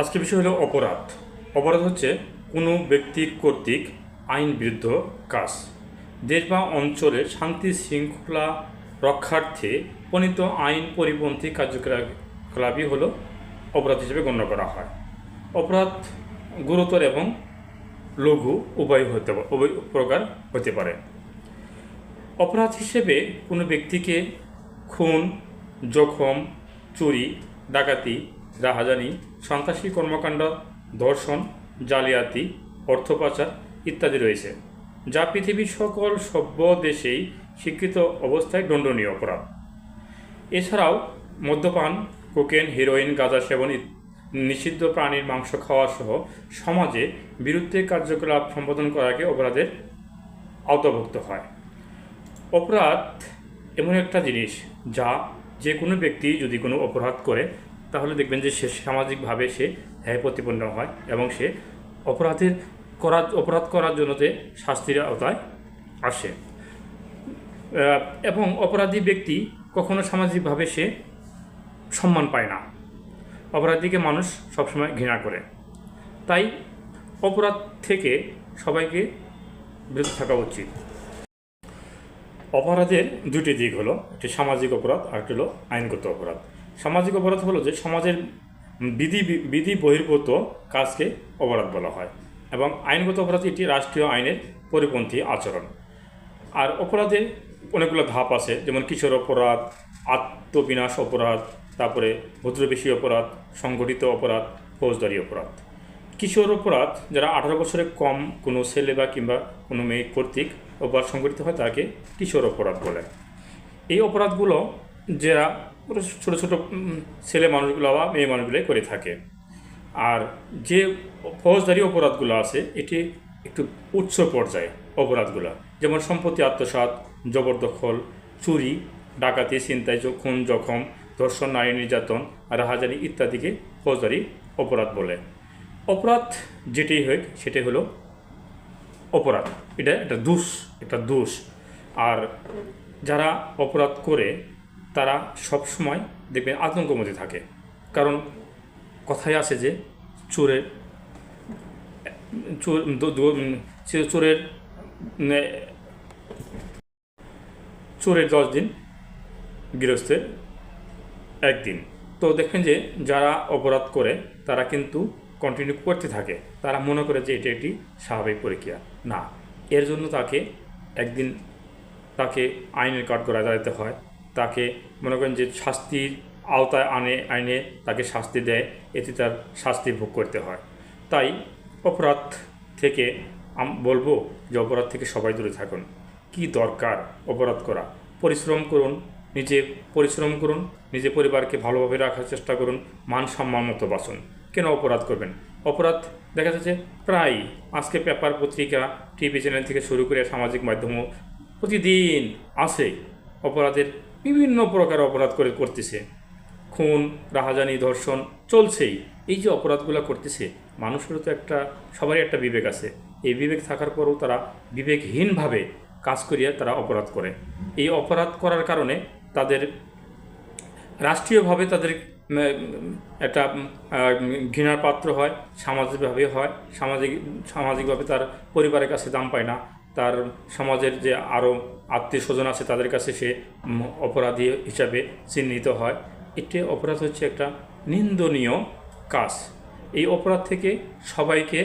আজকের বিষয় হলো অপরাধ। অপরাধ হচ্ছে কোনো ব্যক্তি কর্তৃক আইন বিরুদ্ধ কাজ। দেশ বা অঞ্চলের শান্তি শৃঙ্খলা রক্ষার্থে প্রণীত আইন পরিপন্থী কার্যকলাপই হল অপরাধ হিসেবে গণ্য করা হয়। অপরাধ গুরুতর এবং লঘু উভয় হতে উভয় প্রকার হতে পারে। অপরাধ হিসেবে কোনো ব্যক্তিকে খুন, জখম, চুরি, ডাকাতি, রাহাজানি, সন্ত্রাসী কর্মকাণ্ড, ধর্ষণ, জালিয়াতি অর্থ পাচার ইত্যাদি রয়েছে, যা পৃথিবীর সকল সভ্য দেশেই স্বীকৃত অবস্থায় দণ্ডনীয় অপরাধ। এছাড়াও মদ্যপান, কোকেন, হিরোইন, গাঁজা সেবন নিষিদ্ধ প্রাণীর মাংস খাওয়া সহ সমাজে বিরুদ্ধে কার্যকলাপ সম্পাদন করাকে অপরাধের আওতাভুক্ত হয়। অপরাধ এমন একটা জিনিস যা যে কোনো ব্যক্তি যদি কোনো অপরাধ করে, তাহলে দেখবেন যে সে সামাজিকভাবে সে হ্যায় প্রতিপন্ন হয় এবং সে অপরাধের করার অপরাধ করার জন্যতে শাস্তির আওতায় আসে। এবং অপরাধী ব্যক্তি কখনো সামাজিকভাবে সে সম্মান পায় না। অপরাধীকে মানুষ সবসময় ঘৃণা করে। তাই অপরাধ থেকে সবাইকে বিরত থাকা উচিত। অপরাধের দুটি দিক হলো, একটি সামাজিক অপরাধ আর একটি হলো আইনগত অপরাধ। সামাজিক অপরাধ হলো যে সমাজের বিধি বিধি বহির্ভূত কাজকে অপরাধ বলা হয় এবং আইনগত অপরাধ এটি রাষ্ট্রীয় আইনের পরিপন্থী আচরণ। আর অপরাধে অনেকগুলো ধাপ আছে, যেমন কিশোর অপরাধ, আত্মবিনাশ অপরাধ, তারপরে ভদ্রবেশী অপরাধ, সংগঠিত অপরাধ, ফৌজদারি অপরাধ। কিশোর অপরাধ যারা আঠারো বছরের কম কোনো ছেলে বা কিংবা কোনো মেয়ে কর্তৃক অপরাধ সংগঠিত হয় তাকে কিশোর অপরাধ বলে। এই অপরাধগুলো যারা ছোটো ছোটো ছেলে মানুষগুলো বা মেয়ে মানুষগুলোই করে থাকে। আর যে ফৌজদারি অপরাধগুলো আছে, এটি একটু উচ্চ পর্যায়ে অপরাধগুলো। যেমন সম্পত্তি আত্মসাৎ, জবরদখল, চুরি, ডাকাতি জ- খুন, জখম, ধর্ষণ, নারী নির্যাতন, রাহাজানি ইত্যাদিকে ফৌজদারি অপরাধ বলে। অপরাধ যেটাই হোক সেটাই হলো অপরাধ। এটা একটা দোষ একটা দোষ। আর যারা অপরাধ করে, তারা সব সময় দেখবেন আতঙ্কের মধ্যে থাকে। কারণ কথায় আছে যে চোরের, চোর চোরের চোরের দশ দিন গৃহস্থের একদিন। তো দেখবেন যে যারা অপরাধ করে, তারা কিন্তু কন্টিনিউ করতে থাকে। তারা মনে করে যে এটি একটি স্বাভাবিক প্রক্রিয়া। না, এর জন্য তাকে একদিন তাকে আইনের কাঠ করে দাঁড়াতে হয়। তাকে মনে করেন যে শাস্তির আওতায় আনে, আইনে তাকে শাস্তি দেয়, এতে তার শাস্তি ভোগ করতে হয়। তাই অপরাধ থেকে বলব যে অপরাধ থেকে সবাই দূরে থাকুন। কি দরকার অপরাধ করা? পরিশ্রম করুন, নিজে পরিশ্রম করুন, নিজে পরিবারকে ভালোভাবে রাখার চেষ্টা করুন, মান সম্মান মতো বাঁচুন। কেন অপরাধ করবেন? অপরাধ দেখা যাচ্ছে প্রায় আজকে পেপার পত্রিকা, টিভি চ্যানেল থেকে শুরু করে সামাজিক মাধ্যমও প্রতিদিন আসে অপরাধের বিভিন্ন প্রকার অপরাধ করে করতেছে। খুন, রাহাজানি ধর্ষণ চলছেই। এই যে অপরাধগুলো করতেছে, মানুষেরও তো একটা, সবারই একটা বিবেক আছে। এই বিবেক থাকার পরেও তারা বিবেকহীনভাবে কাজ করিয়া তারা অপরাধ করে। এই অপরাধ করার কারণে তাদের, রাষ্ট্রীয়ভাবে তাদের একটা ঘৃণার পাত্র হয়, সামাজিকভাবে হয়, সামাজিক, সামাজিকভাবে তার পরিবারের কাছে দাম পায় না, তার সমাজের যে আরও আত্মীয় স্বজন আছে তাদের কাছে সে অপরাধী হিসাবে চিহ্নিত হয়। এটি অপরাধ হচ্ছে একটা নিন্দনীয় কাজ। এই অপরাধ থেকে সবাইকে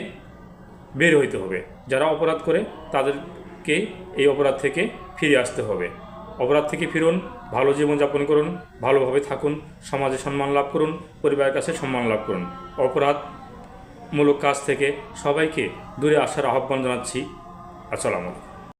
বের হইতে হবে। যারা অপরাধ করে তাদেরকে এই অপরাধ থেকে ফিরে আসতে হবে। অপরাধ থেকে ফিরুন, ভালো জীবনযাপন করুন, ভালোভাবে থাকুন, সমাজে সম্মান লাভ করুন, পরিবারের কাছে সম্মান লাভ করুন। অপরাধমূলক কাজ থেকে সবাইকে দূরে আসার আহ্বান জানাচ্ছি। আসসালামু আলাইকুম।